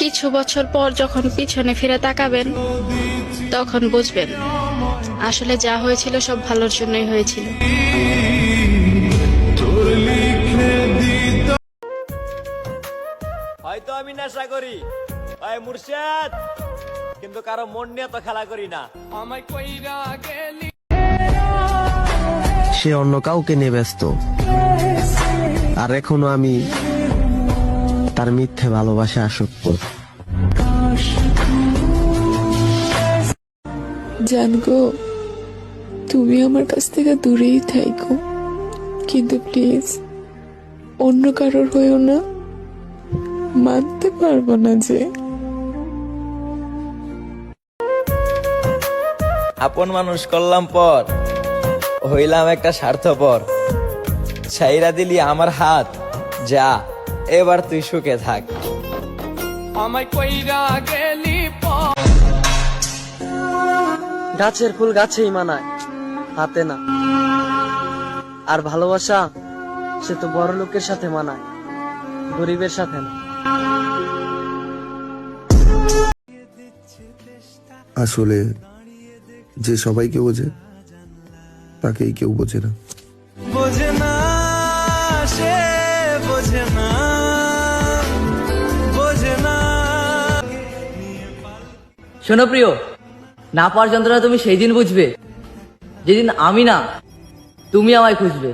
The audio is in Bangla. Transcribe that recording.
কিছু বছর পর যখন পিছনে ফিরে তাকাবেন তখন বুঝবেন আসলে যা হয়েছিল সব ভালোর জন্যই হয়েছিল। হয়তো আমি নেশা করি। ভাই মুর্শিদ কিন্তু কারও মন নিয়ে তো খেলা করি না। সে অন্য কাউকে নিয়ে ব্যস্ত। আর এখনও আমি তার মিথ্যে ভালোবাসা আসক্ত। জানগো তুমি আমার কাছ থেকে দূরেই থাইকো। কিন্তু প্লিজ অন্য কারোর হয়েও না মানতে পারব না যে। আপন মানুষ করলাম পর হইলাম একটা স্বার্থপর। ছাইরা দিলি আমার হাত যা। এবার তুই সুখে থাক। গাছের ফুল গাছেই মানায় হাতে না। আর ভালোবাসা সে তো বড় লোকের সাথে মানায় গরিবের সাথে না। আসলে যে সবাইকে বোঝে তাকেই কেউ বোঝে না। বোঝে না সে বোঝে না। শোনো প্রিয়, না পাওয়ার যন্ত্রণা তুমি সেই দিন বুঝবে, যেদিন আমি না, তুমি আমায় খুঁজবে।